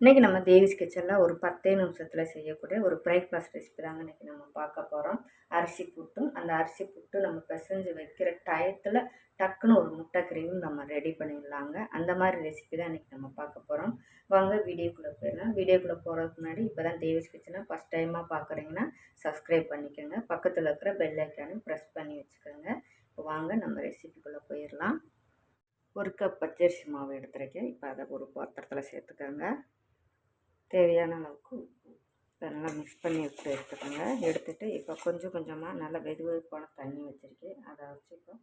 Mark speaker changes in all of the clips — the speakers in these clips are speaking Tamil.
Speaker 1: இன்றைக்கி நம்ம தேவிஸ் கிச்சனில் ஒரு பத்தே நிமிஷத்தில் செய்யக்கூடிய ஒரு பிரேக்ஃபாஸ்ட் ரெசிபி தாங்க இன்றைக்கி நம்ம பார்க்க போகிறோம் அரிசி புட்டும் அந்த அரிசி புட்டு நம்ம பிசைஞ்சு வைக்கிற டயத்தில் டக்குன்னு ஒரு முட்டை கிரீம் நம்ம ரெடி பண்ணிடலாங்க. அந்த மாதிரி ரெசிபி தான் இன்றைக்கி நம்ம பார்க்க போகிறோம் வாங்க வீடியோக்குள்ளே போயிடலாம். வீடியோக்குள்ளே போகிறதுக்கு முன்னாடி இப்போ தான் தேவிஸ் கிச்சனை ஃபஸ்ட் டைமாக பார்க்குறீங்கன்னா சப்ஸ்கிரைப் பண்ணிக்கோங்க. பக்கத்தில் இருக்கிற பெல் ஐக்கானும் ப்ரெஸ் பண்ணி வச்சுக்கோங்க. இப்போ வாங்க நம்ம ரெசிபிக்குள்ளே போயிடலாம். ஒரு கப் பச்சரிசி மாவு எடுத்துருக்கேன். இப்போ அதை ஒரு பாத்திரத்தில் சேர்த்துக்கோங்க. தேவையான அளவுக்கு நல்லா மிக்ஸ் பண்ணி எடுத்து எடுத்துக்கோங்க. எடுத்துகிட்டு இப்போ கொஞ்சம் கொஞ்சமாக நல்லா வெது வெதுப்பான தண்ணி வச்சுருக்கேன். அதை வச்சு இப்போ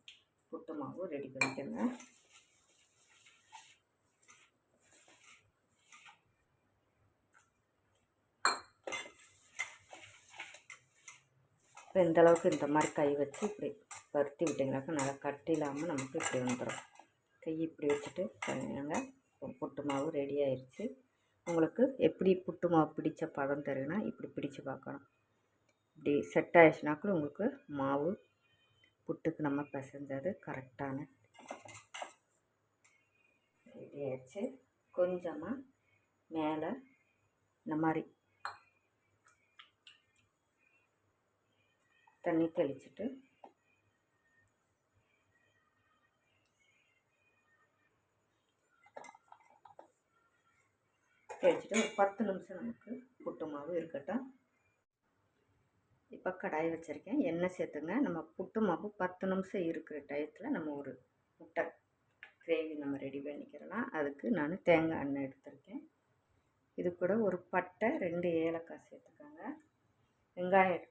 Speaker 1: புட்டு மாவு ரெடி பண்ணிக்கோங்க. இப்போ இந்தளவுக்கு இந்த மாதிரி கை வச்சு இப்படி பருத்தி விட்டிங்கனாக்கா நல்லா கட்டி இல்லாமல் நமக்கு இப்படி வந்துடும் கை இப்படி வச்சுட்டு பண்ணிடுங்க இப்போ புட்டு மாவு ரெடி ஆயிடுச்சு உங்களுக்கு எப்படி புட்டு மாவு பிடித்த பதம் தருதுன்னா இப்படி பிடிச்சு பார்க்கணும். இப்படி செட் ஆயிடுச்சுனாக்குள்ள உங்களுக்கு மாவு புட்டுக்கு நம்ம பிசைஞ்சது கரெக்டான ரெடி ஆயிடுச்சு. கொஞ்சமாக மேலே இந்த மாதிரி தண்ணி தெளிச்சுட்டு தேய்ச்சிட்டு ஒரு பத்து நிமிஷம் நமக்கு புட்டு மாவு இருக்கட்டும். இப்போ கடாய் வச்சுருக்கேன். எண்ணெய் சேர்த்துங்க. நம்ம புட்டு மாவு பத்து நிமிஷம் இருக்கிற டயத்தில் நம்ம ஒரு முட்டை கிரேவி நம்ம ரெடி பண்ணிக்கிறலாம். அதுக்கு நான் தேங்காய் எண்ணெய் எடுத்திருக்கேன். இது கூட ஒரு பட்டை ரெண்டு ஏலக்காய் சேர்த்துக்கோங்க. வெங்காயம்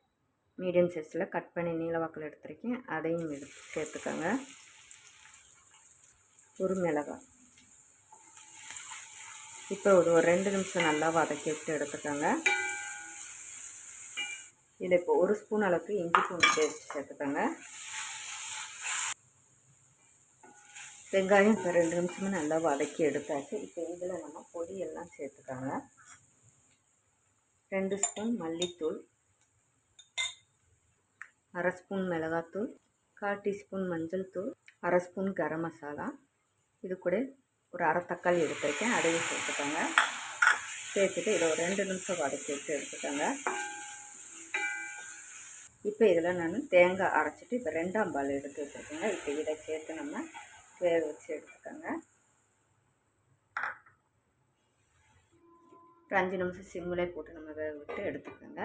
Speaker 1: மீடியம் சைஸில் கட் பண்ணி நீளவாக்கில் எடுத்திருக்கேன். அதையும் எடுத்து சேர்த்துக்கோங்க. ஒரு மிளகாய். இப்போ ஒரு ஒரு ரெண்டு நிமிஷம் நல்லா வதக்கி விட்டு எடுத்துக்கோங்க. இதில் இப்போ ஒரு ஸ்பூன் அளவுக்கு இஞ்சி பூண்டு பேஸ்ட் சேர்த்துக்கோங்க. வெங்காயம் இப்போ ரெண்டு நிமிஷமே நல்லா வதக்கி எடுத்தாச்சு. இப்போ இதில் நம்ம பொடியெல்லாம் சேர்த்துக்கோங்க. ரெண்டு ஸ்பூன் மல்லித்தூள் அரை ஸ்பூன் மிளகாத்தூள் கால் டீஸ்பூன் மஞ்சள் தூள் அரை ஸ்பூன் கரம் மசாலா. இது கூட ஒரு அரை தக்காளி எடுத்திருக்கேன் அதையும் சேர்த்துக்கோங்க. சேர்த்துட்டு இதை ஒரு ரெண்டு நிமிஷம் வதக்கி வச்சு எடுத்துக்கோங்க. இப்போ இதில் நான் தேங்காய் அரைச்சிட்டு இப்போ ரெண்டாம் பால் எடுத்து வச்சுருக்கேங்க. இப்போ இதை சேர்த்து நம்ம வேக வச்சு எடுத்துக்கோங்க. ஒரு அஞ்சு நிமிஷம் சிம்மிலே போட்டு நம்ம வேக விட்டு எடுத்துக்கோங்க.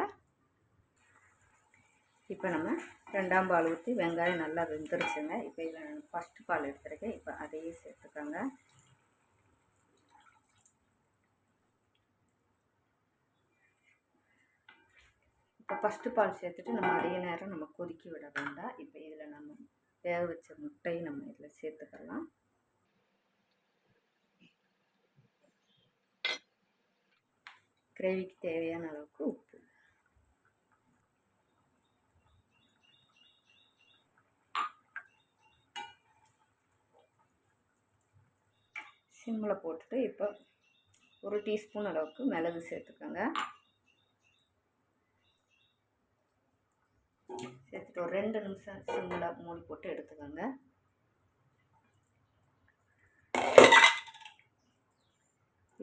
Speaker 1: இப்போ நம்ம ரெண்டாம் பால் ஊற்றி வெங்காயம் நல்லா வெந்துருச்சுங்க. இப்போ இதில் நான் ஃபஸ்ட்டு பால் எடுத்துருக்கேன். இப்போ அதையும் சேர்த்துக்கோங்க. இப்போ ஃபஸ்ட்டு பால் சேர்த்துட்டு நம்ம அதே நேரம் நம்ம கொதிக்க விட வேண்டாம். இப்போ இதில் நம்ம வேக வச்ச முட்டையும் நம்ம இதில் சேர்த்துக்கலாம். கிரேவிக்கு தேவையான அளவுக்கு உப்பு. சிம்மில் போட்டுட்டு இப்போ ஒரு டீஸ்பூன் அளவுக்கு மிளகு சேர்த்துக்கோங்க. இப்போ ஒரு ரெண்டு நிமிஷம் சிம்மில் மூடி போட்டு எடுத்துக்கோங்க.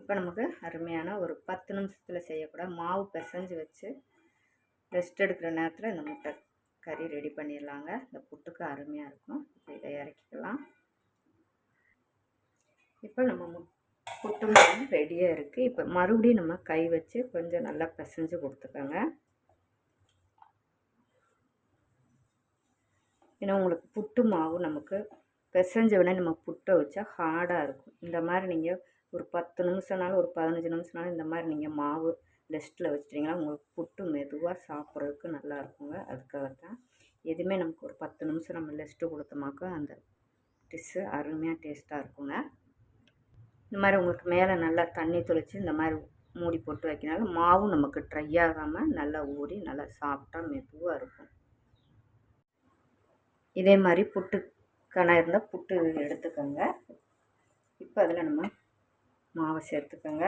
Speaker 1: இப்போ நமக்கு அருமையான ஒரு பத்து நிமிஷத்தில் செய்யக்கூட மாவு பிசைஞ்சு வச்சு ரெஸ்ட் எடுக்கிற நேரத்தில் இந்த முட்டை கறி ரெடி பண்ணிடலாங்க. இந்த புட்டுக்கு அருமையாக இருக்கும். இப்போ இதை இறக்கிக்கலாம். இப்போ நம்ம மு புட்டு மாவு ரெடியாக இருக்குது இப்போ மறுபடியும் நம்ம கை வச்சு கொஞ்சம் நல்லா பிசைஞ்சு கொடுத்துக்கோங்க. ஏன்னா உங்களுக்கு புட்டு மாவு நமக்கு பிசைஞ்ச உடனே நம்ம புட்டை வச்சா ஹார்டாக இருக்கும். இந்த மாதிரி நீங்கள் ஒரு பத்து நிமிஷம்னாலும் ஒரு பதினஞ்சு நிமிஷம்னாலும் இந்த மாதிரி நீங்கள் மாவு ரெஸ்ட்டில் வச்சிட்டிங்கன்னா உங்களுக்கு புட்டு மெதுவாக சாப்பிட்றதுக்கு நல்லா இருக்குங்க. அதுக்காக தான் எதுவுமே நமக்கு ஒரு பத்து நிமிஷம் நம்ம ரெஸ்ட்டு கொடுத்தோமாக்கா அந்த டிஷ்ஷு அருமையாக டேஸ்ட்டாக இருக்குங்க. இந்த மாதிரி உங்களுக்கு மேலே நல்லா தண்ணி தெளித்து இந்த மாதிரி மூடி போட்டு வைக்கினாலும் மாவும் நமக்கு ட்ரை ஆகாமல் நல்லா ஊறி நல்லா சாப்பிட்டா மெதுவாக இருக்கும். இதே மாதிரி புட்டு கணம் இருந்தால் புட்டு எடுத்துக்கோங்க. இப்போ அதில் நம்ம மாவை சேர்த்துக்கோங்க.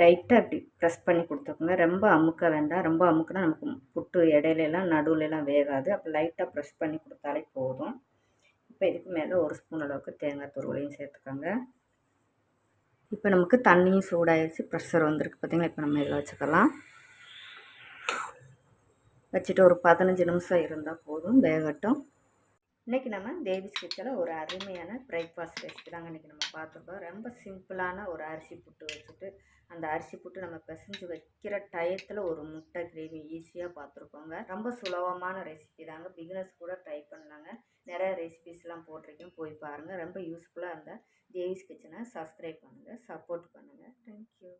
Speaker 1: லைட்டாக அப்படி ப்ரெஸ் பண்ணி கொடுத்துக்கோங்க. ரொம்ப அமுக்க வேண்டாம். ரொம்ப அமுக்குனா நமக்கு புட்டு இடையிலலாம் நடுவுலலாம் வேகாது. அப்போ லைட்டாக ப்ரெஸ் பண்ணி கொடுத்தாலே போதும். இப்போ இதுக்கு மேலே ஒரு ஸ்பூன் அளவுக்கு தேங்காய் துருவலையும் சேர்த்துக்கோங்க. இப்போ நமக்கு தண்ணியும் சூடாகிடுச்சு ப்ரெஷர் வந்திருக்கு. பார்த்திங்களா? இப்போ நம்ம இதில் வச்சுக்கலாம். வச்சுட்டு ஒரு பதினஞ்சு நிமிஷம் இருந்தால் போதும் வேகட்டும். இன்றைக்கி நம்ம தேவிஸ் கிச்சனில் ஒரு அருமையான பிரேக்ஃபாஸ்ட் ரெசிபி தாங்க இன்றைக்கி நம்ம பார்த்துருக்கோம். ரொம்ப சிம்பிளான ஒரு அரிசி புட்டு வச்சுட்டு அந்த அரிசி புட்டு நம்ம பிசைஞ்சு வைக்கிற டயத்தில் ஒரு முட்டை கிரேவி ஈஸியாக பார்த்துருக்கோங்க. ரொம்ப சுலபமான ரெசிபி தாங்க. பிகினர்ஸ் கூட ட்ரை பண்ணலாங்க. நிறைய ரெசிபிஸ்லாம் போட்டிருக்கேன். போய் பாருங்கள் ரொம்ப யூஸ்ஃபுல்லாக இருந்தால் தேவிஸ் கிச்சனை சப்ஸ்கிரைப் பண்ணுங்கள் சப்போர்ட் பண்ணுங்கள் தேங்க்யூ